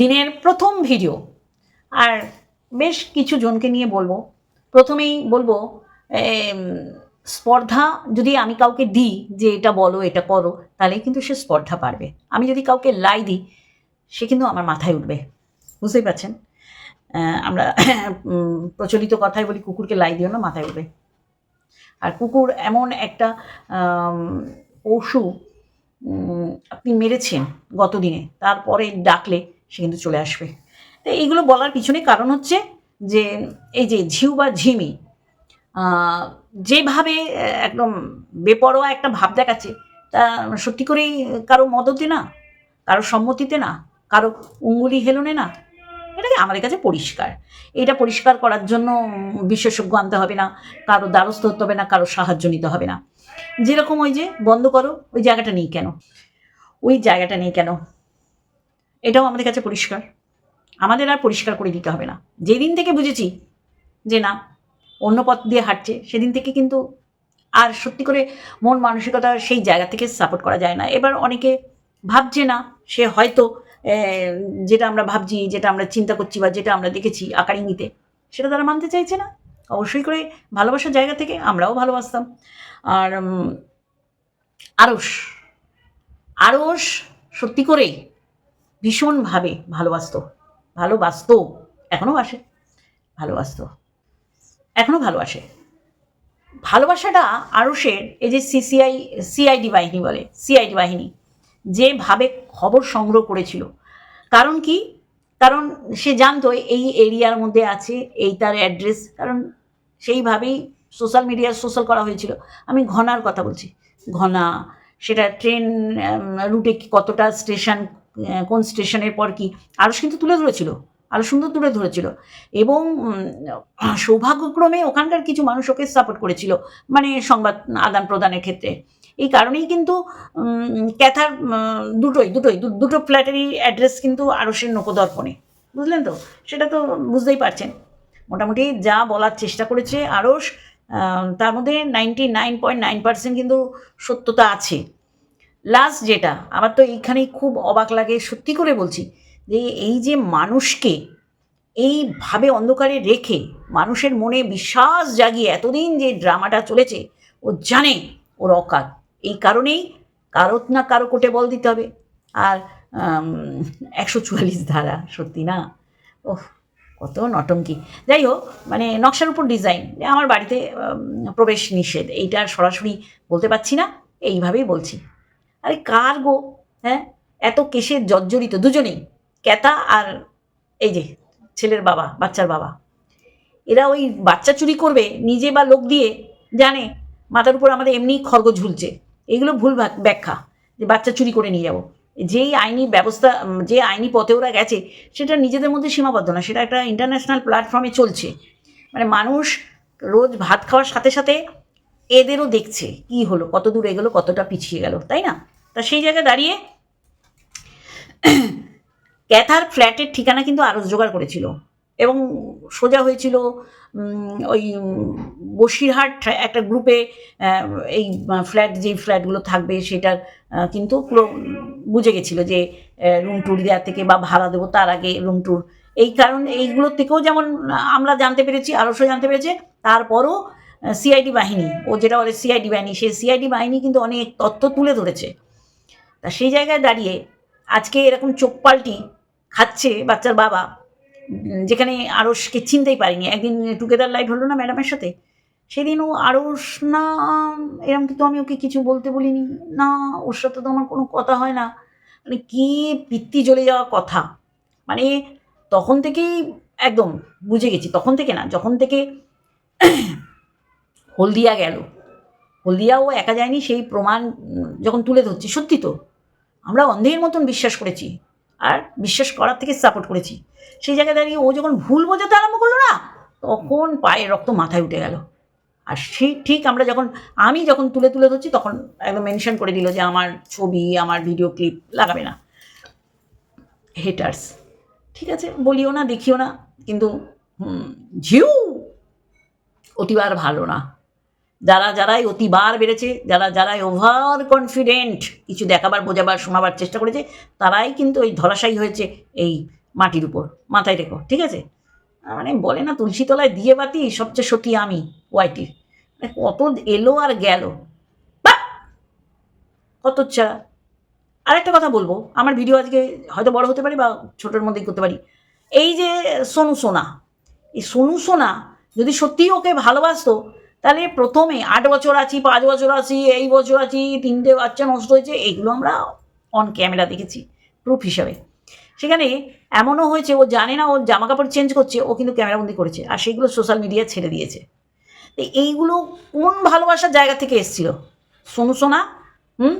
দিনের প্রথম ভিডিও। আর বেশ কিছু জনকে নিয়ে বলব। প্রথমেই বলব স্পর্ধা যদি আমি কাউকে দিই যে এটা বলো, এটা করো তাহলে কিন্তু সে স্পর্ধা পারবে। আমি যদি কাউকে লাই দিই, সে কিন্তু আমার মাথায় উঠবে। বুঝতেই পারছেন? আমরা প্রচলিত কথায় বলি, কুকুরকে লাই দিও না, মাথায় উঠবে। আর কুকুর এমন একটা পশু আপনি মেরেছেন গতদিনে, তারপরে ডাকলে সে কিন্তু চলে আসবে। তো এইগুলো বলার পিছনে কারণ হচ্ছে যে, এই যে ঝিউ বা ঝিমি যেভাবে একদম বেপরোয়া একটা ভাব দেখাচ্ছে, তা সত্যি করেই কারও মদতে না, কারও সম্মতিতে না, কারও উঙ্গুলি হেলনে না এটাকে আমাদের কাছে পরিষ্কার? এটা পরিষ্কার করার জন্য বিশেষজ্ঞ আনতে হবে না, কারও দ্বারস্থ হতে হবে না, কারও সাহায্য নিতে হবে না। যেরকম ওই যে বন্ধ করো, ওই জায়গাটা নেই কেন? ওই জায়গাটা নেই কেন? এটাও আমাদের কাছে পরিষ্কার। আমাদের আর পরিষ্কার করে দিতে হবে না। যেদিন থেকে বুঝেছি যে না, অন্য পথ দিয়ে হাঁটছে, সেদিন থেকে কিন্তু আর সত্যি করে মন মানসিকতা সেই জায়গা থেকে সাপোর্ট করা যায় না। এবার অনেকে ভাবছে না, সে হয়তো যেটা আমরা ভাবছি, যেটা আমরা চিন্তা করছি বা যেটা আমরা দেখেছি আকারিঙ্গিতে সেটা তারা মানতে চাইছে না। অবশ্যই করে ভালোবাসার জায়গা থেকে আমরাও ভালোবাসতাম। আর আরস আরস সত্যি করেই ভীষণভাবে ভালোবাসতো। ভালোবাসতো এখনও বাসে ভালোবাসতো এখনও ভালোবাসে ভালোবাসাটা আরসের এই যে সিসিআই সিআইডি বাহিনী বলে সিআইডি বাহিনী যেভাবে খবর সংগ্রহ করেছিল। কারণ কি? কারণ সে জানতো এই এরিয়ার মধ্যে আছে, এই তার অ্যাড্রেস। কারণ সেইভাবেই সোশ্যাল মিডিয়া সোশ্যাল করা হয়েছিল। আমি ঘনার কথা বলছি। ঘনা, সেটা ট্রেন রুটে কতটা স্টেশন কোন স্টেশনের পর কি? আরও কিন্তু তুলে ধরেছিল আরও সুন্দর তুলে ধরেছিল। এবং সৌভাগ্যক্রমে ওখানকার কিছু মানুষ ওকে সাপোর্ট করেছিল মানে সংবাদ আদান প্রদানের ক্ষেত্রে। এই কারণেই কিন্তু ক্যাথার দুটোই দুটোই দুটো ফ্ল্যাটেরই অ্যাড্রেস কিন্তু আরসের নকদর্পণে বুঝলেন তো? সেটা তো বুঝতেই পারছেন। মোটামুটি যা বলার চেষ্টা করেছে আরস তার মধ্যে ninety nine point nine percent কিন্তু সত্যতা আছে। লাস্ট যেটা, আমার তো এইখানেই খুব অবাক লাগে, সত্যি করে বলছি, যে এই যে মানুষকে এইভাবে অন্ধকারে রেখে মানুষের মনে বিশ্বাস জাগিয়ে এতদিন যে ড্রামাটা চলেছে, ও জানে ওর অকাল। এই কারণেই কারও না কারও কোটে বল দিতে হবে। আর একশো চুয়াল্লিশ ধারা, সত্যি না? ওহ, কত নটঙ্কি। যাই হোক মানে নকশার উপর ডিজাইন আমার বাড়িতে প্রবেশ নিষেধ, এইটা সরাসরি বলতে পারছি না, এইভাবেই বলছি। আরে কার গো? হ্যাঁ? এত কেসে জর্জরিত দুজনেই ক্যাতা আর এই যে ছেলের বাবা, বাচ্চার বাবা। এরা ওই বাচ্চা চুরি করবে, নিজে বা লোক দিয়ে, জানে? মাথার উপর আমাদের এমনি খড়গ ঝুলছে। এগুলো ভুল ব্যাখ্যা, যে বাচ্চা চুরি করে নিয়ে যাব। যেই আইনি ব্যবস্থা, যে আইনি পথে ওরা গেছে, সেটা নিজেদের মধ্যে সীমাবদ্ধ না, সেটা একটা ইন্টারন্যাশনাল প্ল্যাটফর্মে চলছে। মানে মানুষ রোজ ভাত খাওয়ার সাথে সাথে এদেরও দেখছে, কি হলো, কত দূর এগোলো, কতটা পিছিয়ে গেল, তাই না? তা সেই জায়গায় দাঁড়িয়ে ক্যাথার ফ্ল্যাটের ঠিকানা কিন্তু আরস জোগাড় করেছিল। এবং সোজা হয়েছিল ওই বসিরহাট একটা গ্রুপে এই ফ্ল্যাট, যেই ফ্ল্যাটগুলো থাকবে সেটার কিন্তু পুরো বুঝে গেছিল যে রুম ট্যুর দেওয়ার থেকে বা ভাড়া দেবো তার আগে রুম ট্যুর এই কারণে, এইগুলোর থেকেও যেমন আমরা জানতে পেরেছি, আরসও জানতে পেরেছে, তারপরও সিআইডি বাহিনী, ও যেটা বলে সিআইডি বাহিনী, সেই সিআইডি বাহিনী কিন্তু অনেক তথ্য তুলে ধরেছে। তা সেই জায়গায় দাঁড়িয়ে আজকে এরকম চোখ পাল্টি খাচ্ছে বাচ্চার বাবা যেখানে আরসকে চিনতেই পারিনি। একদিন টুগেদার লাইভ হলো না ম্যাডামের সাথে? সেদিন ও আরস না এরকম কিন্তু আমি ওকে কিছু বলতে বলিনি। না, ওর সাথে তো আমার কোনো কথা হয় না। মানে কি পিত্তি জ্বলে যাওয়া কথা। মানে তখন থেকেই একদম বুঝে গেছি, তখন থেকে না, যখন থেকে হলদিয়া গেল। হলদিয়াও একা যায়নি, সেই প্রমাণ যখন তুলে ধরছি, সত্যি তো। আমরা অন্ধের মতন বিশ্বাস করেছি আর বিশ্বাস করার থেকে সাপোর্ট করেছি। সেই জায়গায় দাঁড়িয়ে ও যখন ভুল বোঝাতে আরম্ভ করল না, তখন পায়ে রক্ত মাথায় উঠে গেল। আর সেই ঠিক আমরা যখন, আমি যখন তুলে তুলে ধরছি, তখন একদম মেনশন করে দিল যে আমার ছবি, আমার ভিডিও ক্লিপ লাগাবে না। হেটার্স ঠিক আছে, বলিও না, দেখিও না, কিন্তু ঝিউ অতিবার ভালো না। যারা যারাই অতিবার বেড়েছে, যারা যারাই ওভার কনফিডেন্ট কিছু দেখাবার, বোঝাবার, শোনাবার চেষ্টা করেছে, তারাই কিন্তু ওই ধরাশায়ী হয়েছে এই মাটির উপর। মাথায় রেখো, ঠিক আছে? মানে বলে না তুলসী তলায় দিয়ে বাতি, সবচেয়ে সতী আমি ওয়াইটির কত এলো আর গেল! কত ছাড়া আরেকটা কথা বলব, আমার ভিডিও আজকে হয়তো বড় হতে পারি বা ছোটোর মধ্যেই করতে পারি। এই যে সোনু সোনা, এই সোনু সোনা যদি সত্যিই ওকে ভালোবাসতো তাহলে প্রথমে আট বছর আছি, পাঁচ বছর আছি, এই বছর আছি, তিনটে বাচ্চা নষ্ট হয়েছে এইগুলো আমরা অন ক্যামেরা দেখেছি প্রুফ হিসাবে। সেখানে এমনও হয়েছে, ও জানে না, ও জামা কাপড় চেঞ্জ করছে, ও কিন্তু ক্যামেরাবন্দি করেছে, আর সেইগুলো সোশ্যাল মিডিয়া ছেড়ে দিয়েছে। তো এইগুলো কোন ভালোবাসার জায়গা থেকে এসেছিল? সোনু সোনা, হুম?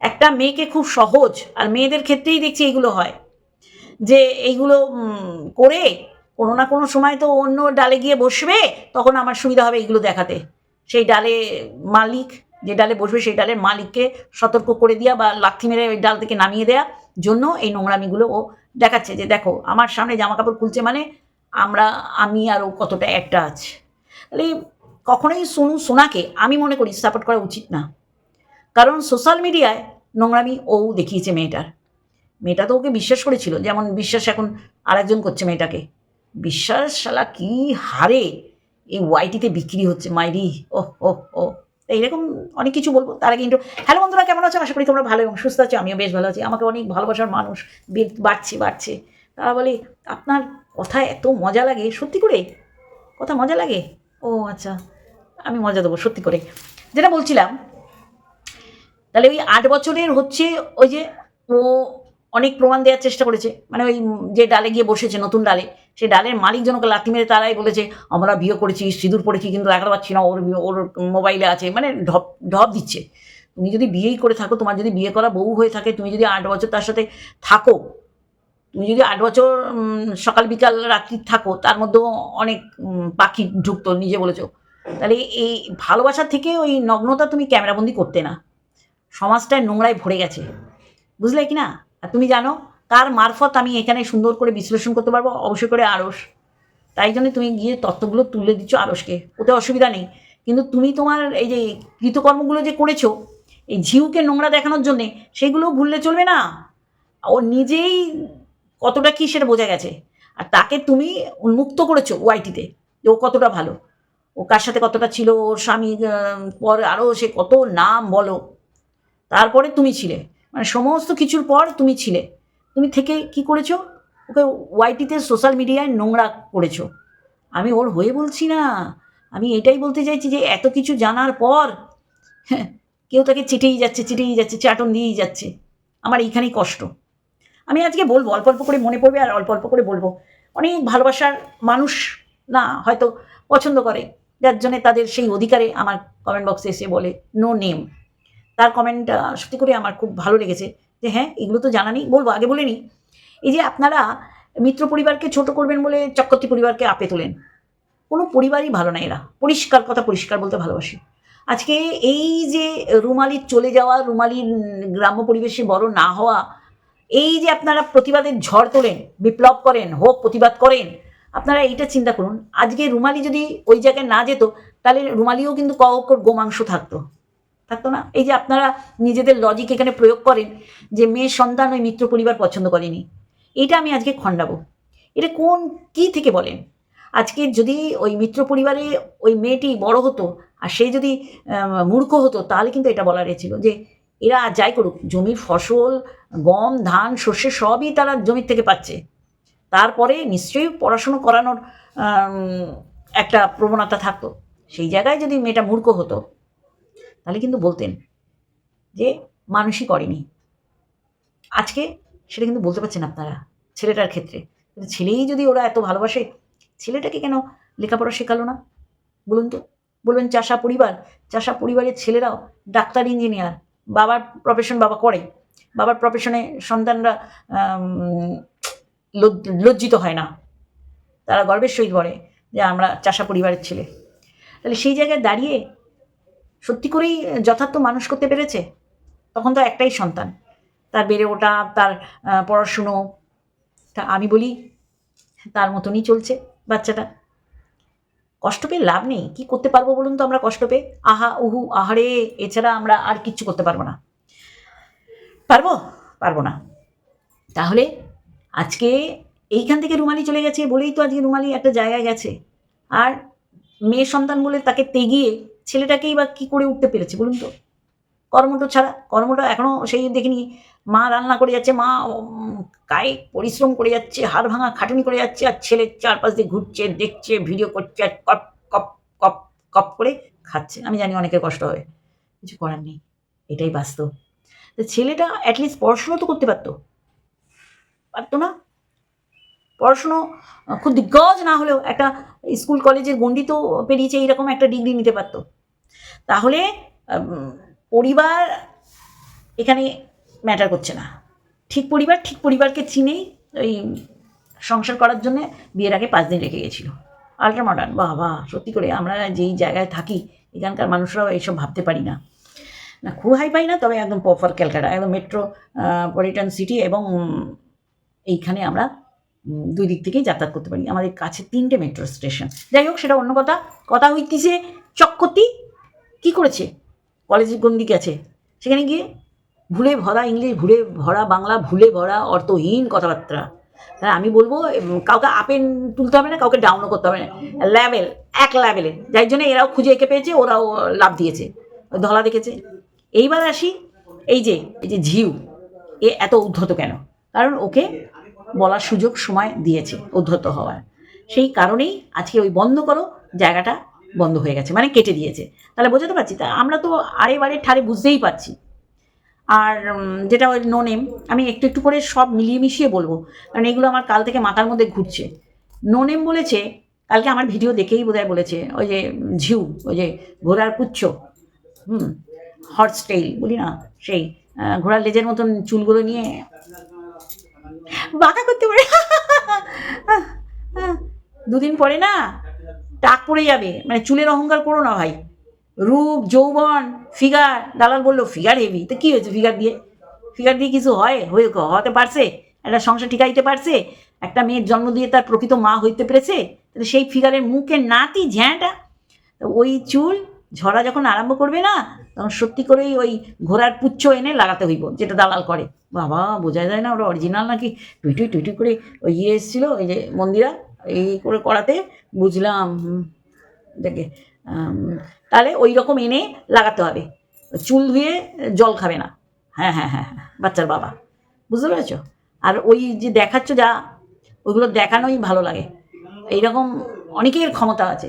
একটা মেয়েকে খুব সহজ, আর মেয়েদের ক্ষেত্রেই দেখছি এইগুলো হয়। যে এইগুলো করে কোনো না কোনো সময় তো অন্য ডালে গিয়ে বসবে, তখন আমার সুবিধা হবে এইগুলো দেখাতে। সেই ডালে মালিক, যে ডালে বসবে সেই ডালের মালিককে সতর্ক করে দেওয়া বা লাথি মেরে ওই ডাল থেকে নামিয়ে দেওয়া জন্য এই নোংরামিগুলো ও দেখাচ্ছে যে দেখো, আমার সামনে জামা কাপড় খুলছে মানে আমরা, আমি আর ও কতটা একটা আছে। তাহলে কখনোই সোনু, সোনাকে আমি মনে করি সাপোর্ট করা উচিত না। কারণ সোশ্যাল মিডিয়ায় নোংরামি ও দেখিয়েছে মেয়েটার। মেয়েটা তো ওকে বিশ্বাস করেছিল, যেমন বিশ্বাস এখন আরেকজন করছে মেয়েটাকে। বিশ্বাস শালা কি হারে এই ওয়াইটিতে বিক্রি হচ্ছে মাইরি ও ও ও এইরকম অনেক কিছু বলব। তার আগে কিন্তু হ্যালো বন্ধুরা, কেমন আছো? আশা করি তোমরা ভালো এবং সুস্থ আছো, আমিও বেশ ভালো আছি। আমাকে অনেক ভালোবাসার মানুষ বাড়ছে বাড়ছে। তারা বলে, আপনার কথা এত মজা লাগে? সত্যি করে? কথা মজা লাগে? ও আচ্ছা। আমি মজা দেবো, সত্যি করে। যেটা বলছিলাম, তাহলে ওই আট বছরের হচ্ছে ওই যে ও অনেক প্রমাণ দেওয়ার চেষ্টা করেছে। মানে ওই যে ডালে গিয়ে বসেছে, নতুন ডালে। সেই ডালের মালিক জনকে লাথি মেরে তারাই বলেছে, আমরা বিয়ে করেছি, সিঁদুর পড়েছি, কিন্তু দেখাতে পাচ্ছি না, ওর ওর মোবাইলে আছে। মানে ঢপ ঢপ দিচ্ছে। তুমি যদি বিয়েই করে থাকো, তোমার যদি বিয়ে করা বউ হয়ে থাকে, তুমি যদি আট বছর তার সাথে থাকো, তুমি যদি আট বছর সকাল, বিকাল, রাত্রি থাকো, তার মধ্যেও অনেক পাখি ঢুকতো, নিজে বলেছ। তাহলে এই ভালোবাসার থেকে ওই নগ্নতা তুমি ক্যামেরাবন্দি করতে না। সমাজটায় নোংরায় ভরে গেছে। বুঝলে কি না? আর তুমি জানো কার মারফত আমি এখানে সুন্দর করে বিশ্লেষণ করতে পারব, অবশ্যই করে আড়স তাই জন্য তুমি গিয়ে তত্ত্বগুলো তুলে দিচ্ছ আড়সকে ওতে অসুবিধা নেই। কিন্তু তুমি তোমার এই যে কৃতকর্মগুলো যে করেছ, এই ঝিউকে নোংরা দেখানোর জন্যে, সেগুলো ভুললে চলবে না। ও নিজেই কতটা কী সেটা বোঝা গেছে। আর তাকে তুমি উন্মুক্ত করেছ ওয়াইটিতে যে ও কতটা ভালো। ও কার সাথে কতটা ছিল, ওর স্বামী পর আরও সে কত নাম বলো। তারপরে তুমি ছিলে। মানে সমস্ত কিছুর পর তুমি ছিলে। তুমি থেকে কি করেছ? ওকে ওয়াইটিতে সোশ্যাল মিডিয়ায় নোংরা করেছ। আমি ওর হয়ে বলছি না। আমি এটাই বলতে চাইছি যে এত কিছু জানার পর হ্যাঁ, কেউ তাকে চিটেই যাচ্ছে চিটেই যাচ্ছে চাটন দিয়েই যাচ্ছে। আমার এইখানেই কষ্ট। আমি আজকে বলব অল্প অল্প করে মনে পড়বে আর অল্প অল্প করে বলব। অনেক ভালোবাসার মানুষ না হয়তো পছন্দ করে যার জন্যে তাদের সেই অধিকারে আমার কমেন্ট বক্সে এসে বলে নো নেম তার কমেন্ট সত্যি করে আমার খুব ভালো লেগেছে। যে হ্যাঁ এগুলো তো জানা নেই, বলব, আগে বলে নিই। এই যে আপনারা মিত্র পরিবারকে ছোট করবেন বলে চক্রবর্তী পরিবারকে আপে তোলেন, কোনো পরিবারই ভালো না এরা। পরিষ্কার কথা, পরিষ্কার বলতে ভালোবাসি। আজকে এই যে রুমালির চলে যাওয়া রুমালির গ্রাম্য পরিবেশে বড় না হওয়া, এই যে আপনারা প্রতিবাদের ঝড় তোলেন, বিপ্লব করেন, হোক প্রতিবাদ করেন, আপনারা এইটা চিন্তা করুন। আজকে রুমালি যদি ওই জায়গায় না যেত, তাহলে রুমালিও কিন্তু কর গোমাংস থাকতো। থাকতো না। এই যে আপনারা নিজেদের লজিক এখানে প্রয়োগ করেন যে মেয়ের সন্তান ওই মিত্র পরিবার পছন্দ করেনি, এটা আমি আজকে খণ্ডাবো। এটা কোন কি থেকে বলেন? আজকে যদি ওই মিত্র পরিবারে ওই মেয়েটি বড় হতো আর সে যদি মূর্খ হতো, তাহলে কিন্তু এটা বলার ছিল যে এরা যাই করুক, জমির ফসল, গম, ধান শস্য সবই তারা জমির থেকে পাচ্ছে। তারপরে নিশ্চয়ই পড়াশুনো করানোর একটা প্রবণতা থাকতো। সেই জায়গায় যদি মেয়েটা মূর্খ হতো তাহলে কিন্তু বলতেন যে মানুষই করেনি। আজকে সেটা কিন্তু বলতে পারছেন আপনারা ছেলেটার ক্ষেত্রে। কিন্তু ছেলেই যদি ওরা এত ভালোবাসে, ছেলেটাকে কেন লেখাপড়া শেখালো না? বলুন তো। বলবেন চাষা পরিবার, চাষা পরিবারের ছেলেরাও ডাক্তার, ইঞ্জিনিয়ার, বাবার প্রফেশন বাবা করে। বাবার প্রফেশনে সন্তানরা লজ্জিত হয় না। তারা গর্বের সহিত বলে যে আমরা চাষা পরিবারের ছেলে। তাহলে সেই জায়গায় দাঁড়িয়ে সত্যি করেই যথার্থ মানুষ করতে পেরেছে? তখন তো একটাই সন্তান। তার বেড়ে ওঠা, তার পড়াশুনো, তা আমি বলি, তার মতনই চলছে বাচ্চাটা। কষ্ট পেয়ে লাভ নেই। কি করতে পারব বলুন তো আমরা কষ্ট পেয়ে? আহা, উহু, আহারে, এছাড়া আমরা আর কিচ্ছু করতে পারব না। পারব? পারব না। তাহলে আজকে এইখান থেকে রুমালি চলে গেছে বলেই তো আজকে রুমালি একটা জায়গায় গেছে। আর মেয়ে সন্তান বলে তাকে তেগিয়ে ছেলেটাকেই বা কী করে উঠতে পেরেছে বলুন তো? কর্মটো ছাড়া, কর্মটা এখনও সেই দেখিনি মা রান্না করে যাচ্ছে, মা কায়িক পরিশ্রম করে যাচ্ছে, হাড় ভাঙা খাটুনি করে যাচ্ছে, আর ছেলে চারপাশ দিয়ে ঘুরছে, দেখছে ভিডিও করছে, আর কপ কপ কপ কপ করে খাচ্ছে। আমি জানি অনেকের কষ্ট হবে, কিছু করার নেই, এটাই বাস্তব। ছেলেটা অ্যাটলিস্ট পড়াশুনো তো করতে পারতো পারতো না? পড়াশুনো খুব দিগ্গজ না হলেও একটা স্কুল কলেজের গণ্ডি তো পেরিয়েছে, এইরকম একটা ডিগ্রি নিতে পারতো। তাহলে পরিবার এখানে ম্যাটার করছে না। ঠিক পরিবার, ঠিক পরিবারকে চিনেই ওই সংসার করার জন্য বিয়ের আগে পাঁচ দিন রেখে গেছিল। আল্ট্রা মডার্ন বাবা, সত্যি করে আমরা যেই জায়গায় থাকি, এখানকার মানুষরাও এইসব ভাবতে পারি না। না, খুব হাই পাই না, তবে একদম প্রপার ক্যালকাটা, একদম মেট্রো পলিটন সিটি এবং এইখানে আমরা দুই দিক থেকেই যাতায়াত করতে পারি। আমাদের কাছে তিনটে মেট্রো স্টেশন যাই হোক, সেটা অন্য কথা। কথা হইতেছে চক্কতি কি করেছে? কলেজের গন্ডি গেছে সেখানে গিয়ে ভুলে ভরা ইংলিশ ভুলে ভরা বাংলা, ভুলে ভরা অর্থহীন কথাবার্তা। তাহলে আমি বলব কাউকে আপেন তুলতে হবে না, কাউকে ডাউনও করতে হবে না। লেভেল এক লেভেলে যার জন্য এরাও খুঁজে এঁকে পেয়েছে, ওরাও লাভ দিয়েছে ধলা দেখেছে। এইবার আসি, এই যে এই যে ঝিউ, এ এত উদ্ধত কেন? কারণ ওকে বলার সুযোগ সময় দিয়েছে উদ্ধত হওয়ার। সেই কারণেই আজকে ওই বন্ধ করো, জায়গাটা বন্ধ হয়ে গেছে মানে কেটে দিয়েছে। তাহলে বোঝাতে পারছি, তা আমরা তো আরে বারে ঠারে বুঝতেই পারছি। আর যেটা ওই নো নেম আমি একটু একটু করে সব মিলিয়ে মিশিয়ে বলব, কারণ এগুলো আমার কাল থেকে মাথার মধ্যে ঘুরছে। নো নেম বলেছে, কালকে আমার ভিডিও দেখেই বোধহয় বলেছে, ওই যে, ঝিউ, ওই যে, ঘোড়ার পুচ্ছ, হুম হর্স টেইল বলি না, সেই ঘোড়ার লেজের মতন চুলগুলো নিয়ে বাঁকা করতে পারে। দুদিন পরে না, টাক পড়ে যাবে। মানে চুলের অহংকার করো না ভাই। রূপ, যৌবন, ফিগার। দালাল বলল, ফিগার হেভি তো কী হয়েছে ফিগার দিয়ে? ফিগার দিয়ে কিছু হয়? হয়ে হতে পারছে? একটা সংসার ঠিকাইতে পারছে? একটা মেয়ের জন্ম দিয়ে তার প্রকৃত মা হইতে পেরেছে? তাহলে সেই ফিগারের মুখের নাতি ঝ্যাঁটা। ওই চুল ঝরা যখন আরম্ভ করবে না তখন সত্যি করেই ওই ঘোড়ার পুচ্ছ এনে লাগাতে হইব, যেটা দালাল করে। বাবা বোঝা যায় না ওরা অরিজিনাল নাকি? টুইটুই টুইটুই করে ওই ইয়ে এসেছিল, ওই যে মন্দিরা, এই করে করাতে, বুঝলাম দেখে তাহলে ওই রকম এনে লাগাতে হবে। চুল ধুয়ে জল খাবে না। হ্যাঁ হ্যাঁ হ্যাঁ হ্যাঁ বাচ্চার বাবা। বুঝতে পেরেছ? আর ওই যে দেখাচ্ছ যা, ওইগুলো দেখানোই ভালো লাগে। এইরকম অনেকের ক্ষমতা আছে।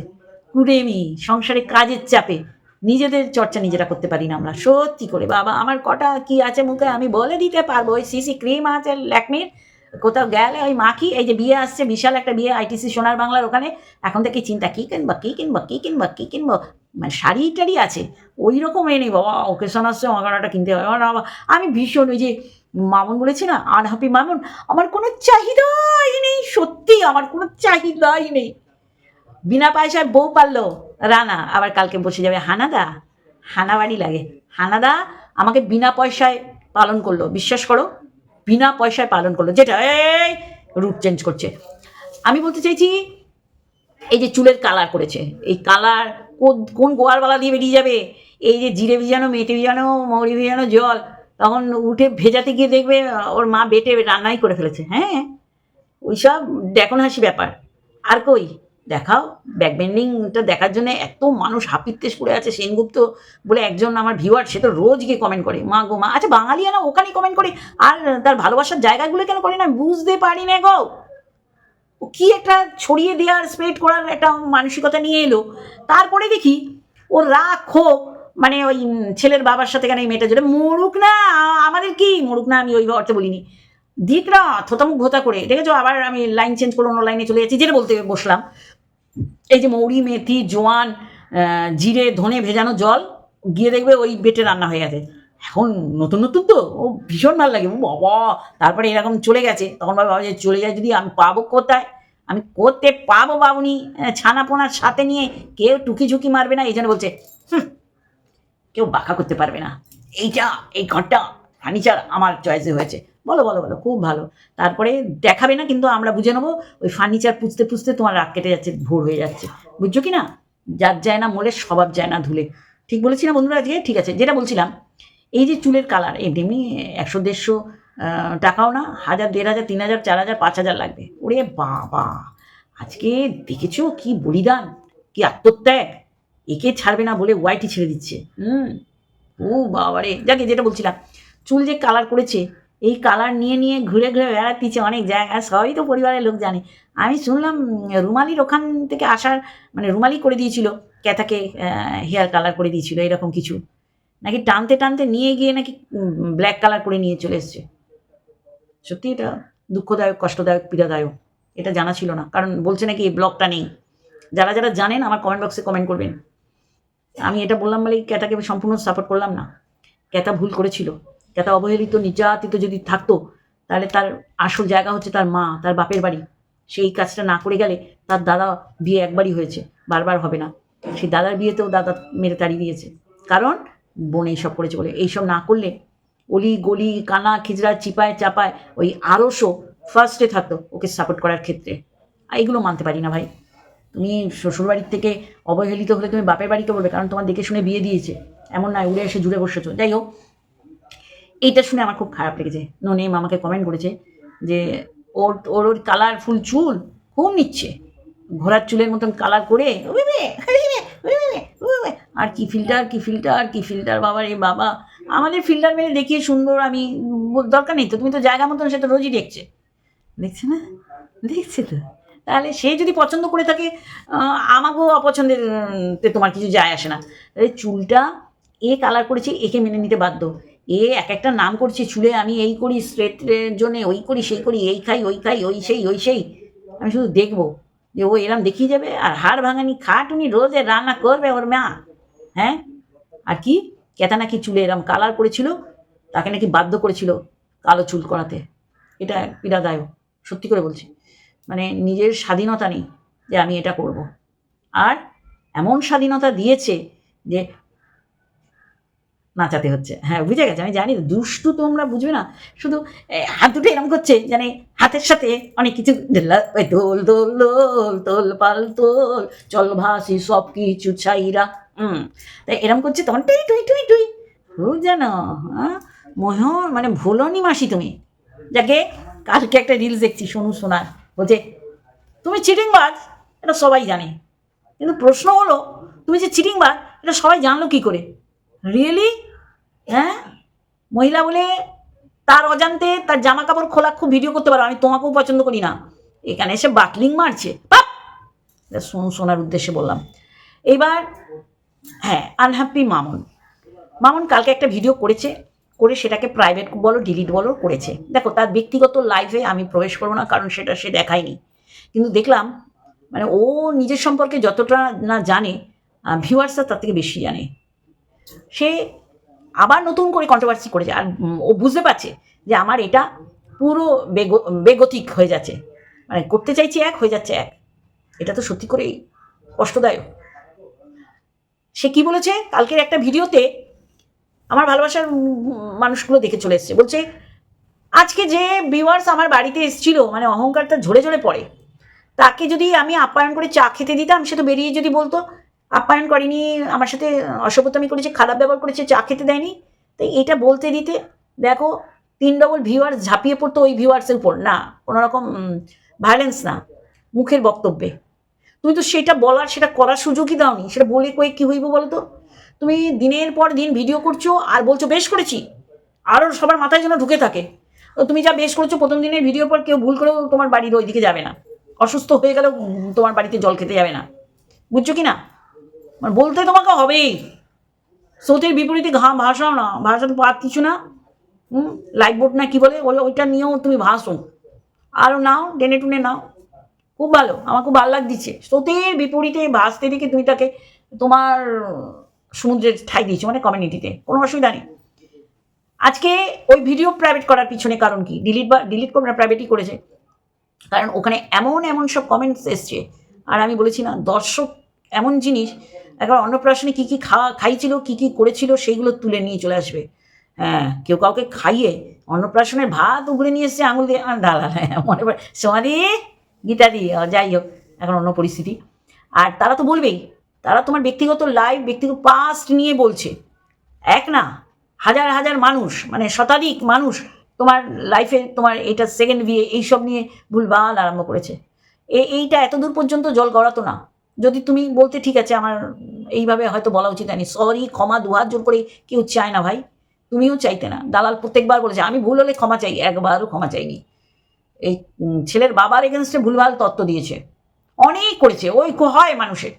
কুড়েমি, সংসারে কাজের চাপে। নিজেদের চর্চা নিজেরা করতে পারি না আমরা, সত্যি করে। বাবা, আমার কটা কি আছে মুখে আমি বলে দিতে পারব? ওই সিসি ক্রিম আছে, ল্যাকমির, কোথাও গেলে ওই মাখি, এই যে বিয়ে আসছে, বিশাল একটা বিয়ে, আইটিসি সোনার বাংলার ওখানে। এখন থেকে চিন্তা, কী কিনবো কী কিনবো কী কিনবো কী কিনবো? মানে শাড়ি টাড়ি আছে ওই রকম এনে বাবা ওকেশন আসছে মাগানাটা কিনতে হবে। আমার বাবা, আমি ভীষণ ওই যে মামুন বলেছি না, আনহাপি মামুন, আমার কোনো চাহিদাই নেই, সত্যি, আমার কোনো চাহিদাই নেই। বিনা পয়সায় বউ পারল রানা, আবার কালকে বসে যাবে হানাদা। হানাবাড়ি লাগে। হানাদা আমাকে বিনা পয়সায় পালন করল, বিশ্বাস করো? বিনা পয়সায় পালন করল। যেটা, এই রুট চেঞ্জ করছে। আমি বলতে চাইছি, এই যে চুলের কালার করেছে, এই কালার কোন গোয়ারবালা দিয়ে বেরিয়ে যাবে? এই যে জিরে ভিজানো, মেটে ভিজানো, মৌরি ভিজানো জল, তখন উঠে ভেজাতে গিয়ে দেখবে, ওর মা বেটে রান্নাই করে ফেলেছে। হ্যাঁ? ওইসব দেখুন হাসি ব্যাপার। আর কই? দেখাও। ব্যাকবেন্ডিংটা দেখার জন্য এত মানুষ হাপিত্তেশ পড়ে আছে সেনগুপ্ত বলে একজন আমার ভিউয়ার সে তো রোজ গিয়ে কমেন্ট করে, মা গো মা আচ্ছা বাঙালিয়ানা ওখানে কমেন্ট করে, আর তার ভালোবাসার জায়গাগুলো কেন করে না? বুঝতে পারি না গো। ও কি একটা ছড়িয়ে দেওয়ার স্প্রেড করার একটা মানসিকতা নিয়ে এলো। তারপরে দেখি ও রাগ, ক্ষোভ মানে ওই ছেলের বাবার সাথে কেন এই মেয়েটা জুড়ে মরুক না, আমাদের কি মরুক না, আমি ওই অর্থে বলিনি। দিক না থোতামুখ ভোতা করে, দেখেছ? আবার আমি লাইন চেঞ্জ করে অন্য লাইনে চলে যাচ্ছি, যেটা বলতে বসলাম। এই যে মৌরি মেথি জোয়ান জিরে ধনে ভেজানো জল গিয়ে দেখবে ওই বেটে রান্না হয়ে গেছে। এখন নতুন নতুন তো ও ভীষণ ভালো লাগে। বাবা তারপরে এরকম চলে গেছে। তখন ভাবে যে চলে যায় যদি আমি পাবো কোথায়? আমি করতে পাবো বাবুনি ছানা পোনার সাথে নিয়ে। কেউ টুকি ঝুঁকি মারবে না। এই জন্য বলছে "হুঁ, কেউ বাঁকা করতে পারবে না। এইটা এই ঘরটা ফার্নিচার আমার চয়েসে হয়েছে। বলো বলো বলো, খুব ভালো। তারপরে দেখাবে না, কিন্তু আমরা বুঝে নেব, ওই ফার্নিচার পুষতে পুষতে তোমার রাত কেটে যাচ্ছে, ভোর হয়ে যাচ্ছে। বুঝছ কি না? যার যায় না মোলে স্বভাব যায় না ধুলে। ঠিক বলেছি না বন্ধুরা আজকে? ঠিক আছে, যেটা বলছিলাম, এই যে চুলের কালার এমনি একশো, দেড়শো টাকাও না, হাজার, দেড় হাজার, তিন হাজার, চার হাজার, পাঁচ হাজার লাগবে। ওরে বাবা! আজকে দেখেছ কি বলিদান, কি আত্মত্যাগ? একে ছাড়বে না বলে ওয়াইটি ছেড়ে দিচ্ছে। হুম। ও বাবারে! যাকে যেটা বলছিলাম, চুল যে কালার করেছে এই কালার নিয়ে নিয়ে ঘুরে ঘুরে বেড়াতিছে অনেক জায়গায় সবই তো পরিবারের লোক জানে। আমি শুনলাম রুমালির ওখান থেকে আসার মানে রুমালি করে দিয়েছিল, ক্যাথাকে হেয়ার কালার করে দিয়েছিল, এরকম কিছু। নাকি টানতে টানতে নিয়ে গিয়ে নাকি ব্ল্যাক কালার করে নিয়ে চলে এসছে। সত্যি এটা দুঃখদায়ক, কষ্টদায়ক, পীড়াদায়ক, এটা জানা ছিল না। কারণ বলছে নাকি এই ব্লগটা নেই। যারা যারা জানেন, আমার কমেন্ট বক্সে কমেন্ট করবেন। আমি এটা বললাম বলে ক্যাতাকে আমি সম্পূর্ণ সাপোর্ট করলাম না। ক্যাতা ভুল করেছিল। ক্যাতা অবহেলিত, নির্যাতিত যদি থাকতো, তাহলে তার আসল জায়গা হচ্ছে তার মা, তার বাপের বাড়ি। সেই কাজটা না করে গেলে তার দাদা বিয়ে একবারই হয়েছে, বারবার হবে না। সেই দাদার বিয়েতেও দাদা মেরে তাড়িয়ে দিয়েছে। কারণ বোন এইসব করেছে বলে। এইসব না করলে অলি গলি, কানা খিজড়া চিপায়, চাপায় ওই আরশো ফার্স্টে থাকতো ওকে সাপোর্ট করার ক্ষেত্রে। আর এগুলো মানতে পারি না ভাই। তুমি শ্বশুরবাড়ির থেকে অবহেলিত হলে তুমি বাপের বাড়িকে বলবে, কারণ তোমার দেখে শুনে বিয়ে দিয়েছে। এমন নয়, উড়ে এসে জুড়ে বসেছো। যাই হোক এইটা শুনে আমার খুব খারাপ লেগেছে। ননেম আমাকে কমেন্ট করেছে যে, ওর ওর ওর কালারফুল চুল খুব নিচ্ছে। ঘোড়ার চুলের মতন কালার করে। আর কি ফিল্টার কি ফিল্টার কি ফিল্টার বাবা রে বাবা। আমাদের ফিল্টার মেরে দেখিয়ে সুন্দর আমি দরকার নেই তো, তুমি তো জায়গা মতন সেটা রোজই দেখছে। দেখছে না? দেখছে তো। তাহলে সে যদি পছন্দ করে থাকে আমাকেও অপছন্দের তোমার কিছু যায় আসে না। চুলটা এ কালার করেছে, একে মেনে নিতে বাধ্য। এ এক একটা নাম করছে, চুলে আমি এই করি স্ট্রেটের জন্য ওই করি, সেই করি, এই খাই, ওই খাই, ওই সেই ওই সেই। আমি শুধু দেখব যে ও এরম দেখিয়ে যাবে আর হাড় ভাঙানি খাট উনি রোজে রান্না করবে ওর মা। হ্যাঁ? আর কি? কেতা নাকি চুলে এরম কালার করেছিল, তাকে নাকি বাধ্য করেছিল কালো চুল করাতে। এটা পীড়াদায়ক, সত্যি করে বলছি। মানে নিজের স্বাধীনতা নেই যে আমি এটা করব। আর এমন স্বাধীনতা দিয়েছে যে নাচাতে হচ্ছে। হ্যাঁ বুঝে গেছে? আমি জানি দুষ্টু তোমরা বুঝবে না। শুধু হাত দুটো এরম করছে মানে হাতের সাথে অনেক কিছু দোল। দোল দোল তোল পাল তোল চল ভাসি, সব কিছু ছাইরা, হুম। তাই এরম করছে, তখন টুই টুই টুই টুই। জানো হ্যাঁ? মহ মানে ভুলনি মাসি তুমি। যাকে কালকে একটা রিলস দেখছি, সোনু সোনার। বলছে, তুমি চিটিংবাজ এটা সবাই জানে। কিন্তু প্রশ্ন হলো, তুমি যে চিটিংবাজ এটা সবাই জানলো কি করে? রিয়েলি হ্যাঁ? মহিলা বলে, তার অজান্তে তার জামা কাপড় খোলা খুব ভিডিও করতে পারো, আমি তোমাকেও পছন্দ করি না। এখানে এসে বাটলিং মারছে। পাপ! সোনু সোনার উদ্দেশ্যে বললাম। এবার হ্যাঁ আনহ্যাপি মামুন। মামুন কালকে একটা ভিডিও করেছে, করে সেটাকে প্রাইভেট বলো ডিলিট বলো, করেছে। দেখো, তার ব্যক্তিগত লাইফে আমি প্রবেশ করব না, কারণ সেটা সে দেখায়নি। কিন্তু দেখলাম মানে ও নিজের সম্পর্কে যতটা না জানে ভিউয়ার্সরা তার থেকে বেশি জানে। সে আবার নতুন করে কন্ট্রোভার্সি করেছে। আর ও বুঝতে পারছে যে আমার এটা পুরো বেগ- বেগতিক হয়ে যাচ্ছে। মানে করতে চাইছি এক, হয়ে যাচ্ছে এক। এটা তো সত্যি করেই কষ্টদায়ক। সে কি বলেছে? কালকের একটা ভিডিওতে আমার ভালোবাসার মানুষগুলো দেখে চলে এসছে। বলছে, আজকে যে ভিউয়ার্স আমার বাড়িতে এসেছিল মানে অহংকারটা ঝরে ঝরে পড়ে, তাকে যদি আমি আপ্যায়ন করে চা খেতে দিতাম, সে তো বেরিয়ে যদি বলতো আপ্যায়ন করেনি, আমার সাথে অসভ্যতামি করেছে, খারাপ ব্যবহার করেছে, চা খেতে দেয়নি। তাই এটা বলতে দিতে, দেখো, তিন ডবল ভিউয়ার্স ঝাঁপিয়ে পড়তো ওই ভিউয়ার্সের উপর। না কোনো রকম ভায়োলেন্স না, মুখের বক্তব্যে। তুমি তো সেটা বলার, সেটা করার সুযোগই দাওনি। সেটা বলে কয়ে কী হইব বলো তো তুমি দিনের পর দিন ভিডিও করছ, আর বলছো, বেশ করেছি। আরও সবার মাথায় যেন ঢুকে থাকে। তুমি যা বেশ করেছ, প্রথম দিনের ভিডিওর পর কেউ ভুল করেও তোমার বাড়ির ওইদিকে যাবে না। অসুস্থ হয়ে গেলেও তোমার বাড়িতে জল খেতে যাবে না। বুঝছ কি না? মানে বলতে তোমাকে হবেই। স্রোতের বিপরীতে ঘা ভাসাও না, ভাসাতে পার কিছু না। হুম? লাইফ বোট না কি বলে? ওই ওইটা নিয়েও তুমি ভাসো। আরও নাও, টেনে টুনে নাও। খুব ভালো, আমার খুব ভালো লাগছে। স্রোতের বিপরীতে ভাসতে দিকে তুমি তাকে তোমার সমুদ্রের ঠাই দিয়েছ মানে কমিউনিটিতে কোনো অসুবিধা নেই। আজকে ওই ভিডিও প্রাইভেট করার পিছনে কারণ কি? ডিলিট বা ডিলিট করবে না প্রাইভেটই করেছে। কারণ ওখানে এমন এমন সব কমেন্টস এসছে। আর আমি বলেছি না, দর্শক এমন জিনিস একবার অন্নপ্রাশনে কী কী খাওয়া খাইছিল কী কী করেছিল সেইগুলো তুলে নিয়ে চলে আসবে। হ্যাঁ কেউ কাউকে খাইয়ে অন্নপ্রাশনের ভাত উগড়ে নিয়ে এসছে আঙুল দিয়ে দাঁড়া হ্যাঁ মনে পড়ে সোমাদি গীতাদি আহ, যাই হোক এখন অন্য পরিস্থিতি। আর তারা তো বলবেই তারা তোমার ব্যক্তিগত লাইফ ব্যক্তিগত পাস্ট নিয়ে বলছে। এক না হাজার হাজার মানুষ মানে শতাধিক মানুষ তোমার লাইফে তোমার এটা সেকেন্ড বিয়ে এইসব নিয়ে ভুলভাল আরম্ভ করেছে। এইটা এত দূর পর্যন্ত জল গড়াতো না। যদি তুমি বলতে, ঠিক আছে, আমার এইভাবে হয়তো বলা উচিত হয়নি। সরি ক্ষমা দুহাত জোর করে কেউ চায় না ভাই। তুমিও চাইতে না। দালাল প্রত্যেকবার বলেছে, আমি ভুল হলে ক্ষমা চাই। একবারও ক্ষমা চাইনি। এই ছেলের বাবার এগেনস্টে ভুলভাল তত্ত্ব দিয়েছে। অনেক করেছে, ওই হয় মানুষের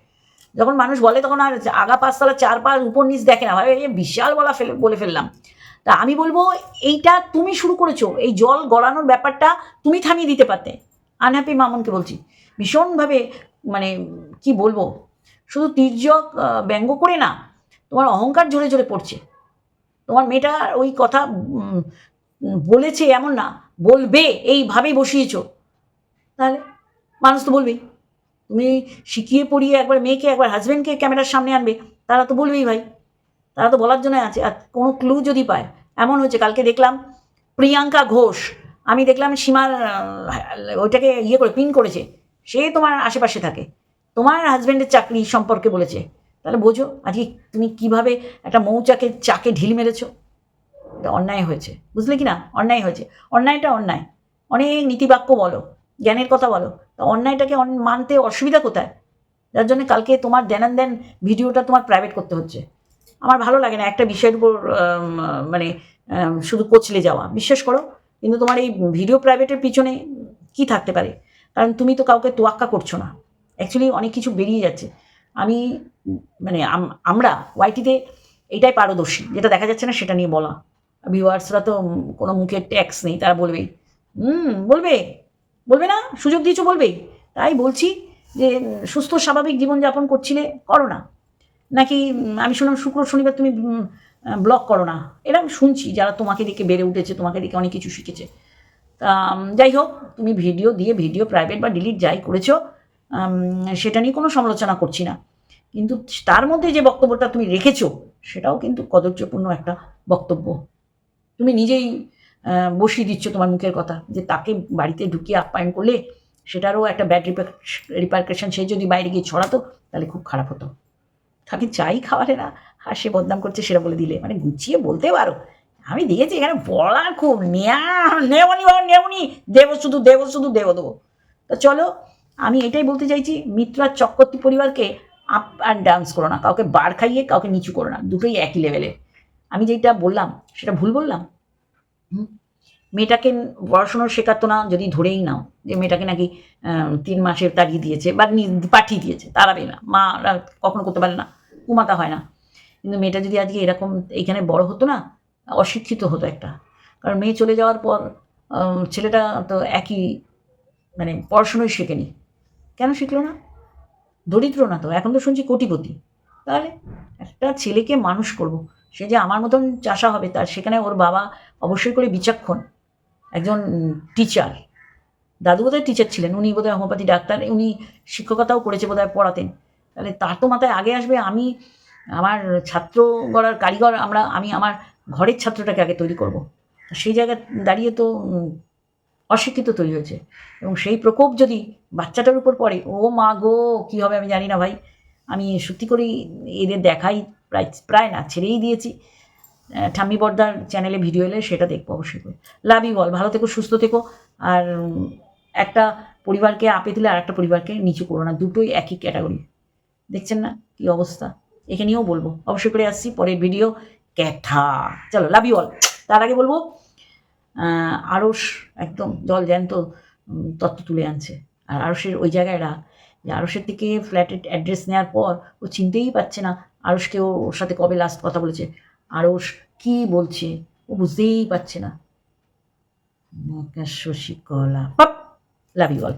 যখন মানুষ বলে, তখন আর আগা পাঁচতলা চার পাঁচ উপর নিচ দেখে না। ভাই বিশাল বলা ফেলে, বলে ফেললাম। তা আমি বলব, এইটা তুমি শুরু করেছ। এই জল গড়ানোর ব্যাপারটা তুমি থামিয়ে দিতে পারতে। আনহ্যাপি মামুনকে বলছি। ভীষণভাবে মানে কি বলব? শুধু তির্যক ব্যঙ্গ করে না, তোমার অহংকার ঝরে ঝরে পড়ছে। তোমার মেয়েটা ওই কথা বলেছে এমন না, বলবে এইভাবেই বসিয়েছো। তাহলে মানুষ তো বলবেই। তুমি শিখিয়ে পড়িয়ে একবার মেয়েকে, একবার হাজব্যান্ডকে ক্যামেরার সামনে আনবে, তারা তো বলবেই ভাই। তারা তো বলার জন্য আছে। আর কোনো ক্লু যদি পায়, এমন হচ্ছে কালকে দেখলাম প্রিয়াঙ্কা ঘোষ আমি দেখলাম সীমার ওইটাকে ইয়ে করে পিন করেছে। সে তোমার আশেপাশে থাকে। তোমার হাজব্যান্ডের চাকরি সম্পর্কে বলেছে। তাহলে বোঝো, আজকে তুমি কীভাবে একটা মৌচাকে চাকে ঢিল মেরেছো? অন্যায় হয়েছে। বুঝলে কি না অন্যায় হয়েছে। অন্যায়টা অন্যায়। অনেক নীতিবাক্য বলো, জ্ঞানের কথা বলো। তা অন্যায়টাকে অন- মানতে অসুবিধা কোথায়? যার জন্য কালকে তোমার দেন দেন ভিডিওটা তোমার প্রাইভেট করতে হচ্ছে। আমার ভালো লাগে না একটা বিষয়ের উপর মানে শুধু কোচলে যাওয়া। বিশ্বাস করো কিন্তু তোমার এই ভিডিও প্রাইভেটের পিছনে কি থাকতে পারে? কারণ তুমি তো কাউকে তোয়াক্কা করছ না। অ্যাকচুয়ালি অনেক কিছু বেরিয়ে যাচ্ছে। আমি মানে আম- আমরা ওয়াইটিতে এটাই পারদর্শী, যেটা দেখা যাচ্ছে না সেটা নিয়ে বলা। ভিউয়ার্সরা তো কোনো মুখের ট্যাক্স নেই, তারা বলবেই হুম, বলবে বলবে না, সুযোগ দিয়েছ বলবেই তাই বলছি যে, সুস্থ স্বাভাবিক জীবনযাপন করছিলে করো না। নাকি, আমি শুনলাম শুক্র, শনিবার তুমি ব্লগ করো না। এরকম শুনছি, যারা তোমাকে দেখে বেড়ে উঠেছে, তোমাকে দেখে অনেক কিছু শিখেছে। তা যাই হোক, তুমি ভিডিও দিয়ে, ভিডিও প্রাইভেট বা ডিলিট যাই করেছ সেটা নিয়ে কোনো সমালোচনা করছি না। কিন্তু তার মধ্যে যে বক্তব্যটা তুমি রেখেছো, সেটাও কিন্তু কদর্যপূর্ণ একটা বক্তব্য। তুমি নিজেই বসিয়ে দিচ্ছ তোমার মুখের কথা, যে তাকে বাড়িতে ঢুকিয়ে আপ্যায়ন করলে সেটারও একটা ব্যাড রিপার্কেশন সে যদি বাইরে গিয়ে ছড়াতো, তাহলে খুব খারাপ হতো। তাকে চাই খাওয়ালে না আর সে বদনাম করছে সেটা বলে দিলে। মানে গুছিয়ে বলতে পারো। আমি দেখেছি এখানে বলার খুব নেয়া নেওনি নেওনি। দেব শুধু দেব শুধু, দেব দেবো। তো চলো, আমি এটাই বলতে চাইছি মিত্রার চক্রবর্তী পরিবারকে আপ অ্যান্ড ডান্স করো না। কাউকে বার খাইয়ে, কাউকে নিচু করো না। দুটোই একই লেভেলে আমি যেটা বললাম, সেটা ভুল বললাম? মেয়েটাকে পড়াশুনো শেখাতো না, যদি ধরেই নাও যে মেয়েটাকে নাকি তিন মাসের তাড়িয়ে দিয়েছে বা পাঠিয়ে দিয়েছে, তাড়াবে না। মা কখনো করতে পারে না। কুমাতা হয় না। কিন্তু মেয়েটা যদি আজকে এরকম এইখানে বড় হতো না, অশিক্ষিত হতো একটা। কারণ মেয়ে চলে যাওয়ার পর ছেলেটা তো একই মানে পড়াশুনোই শেখেনি। কেন শিখলো না? দরিদ্র না তো, এখন তো শুনছি কোটিপতি। তাহলে একটা ছেলেকে মানুষ করব, সে যে আমার মতন চাষা হবে, তার সেখানে ওর বাবা অবশ্যই করে বিচক্ষণ, একজন টিচার দাদু বোধহয় টিচার ছিলেন, উনি বোধহয় হোমিওপ্যাথি ডাক্তার, উনি শিক্ষকতাও করেছে বোধহয় পড়াতেন। তাহলে তার তো মাথায় আগে আসবে, আমি আমার ছাত্র গড়ার কারিগর আমরা আমি আমার ঘরের ছাত্রটাকে আগে তৈরি করব। সেই জায়গায় দাঁড়িয়ে তো অশিক্ষিত তৈরি হয়েছে। এবং সেই প্রকোপ যদি বাচ্চাটার উপর পড়ে ও মা গো কী হবে আমি জানি না ভাই। আমি সত্যি করেই এদের দেখাই প্রায় প্রায় না ছেড়েই দিয়েছি। ঠাম্মি বর্দার চ্যানেলে ভিডিও এলে সেটা দেখব অবশ্যই করে। লাভই বল ভালো থেকো সুস্থ থেকো। আর একটা পরিবারকে আপে তুলে আর একটা পরিবারকে নিচু করো না। দুটোই একই ক্যাটাগরি দেখছেন না কি অবস্থা? এখানেও বলব। অবশ্যই করে আসছি, পরের ভিডিও ক্যাথা চলো লাভ ইউ অল তার আগে বলব আড়স একদম জল জ্যান্ত তত্ত্ব তুলে আনছে। আর আড়সের ওই জায়গায় রাখ, যে আড়সের থেকে ফ্ল্যাটের অ্যাড্রেস নেওয়ার পর ও চিনতেই পারছে না আড়সকে ওর সাথে কবে লাস্ট কথা বলেছে। আড়স কি বলছে ও বুঝতেই পারছে না। শশী কলা লাভ ইউ অল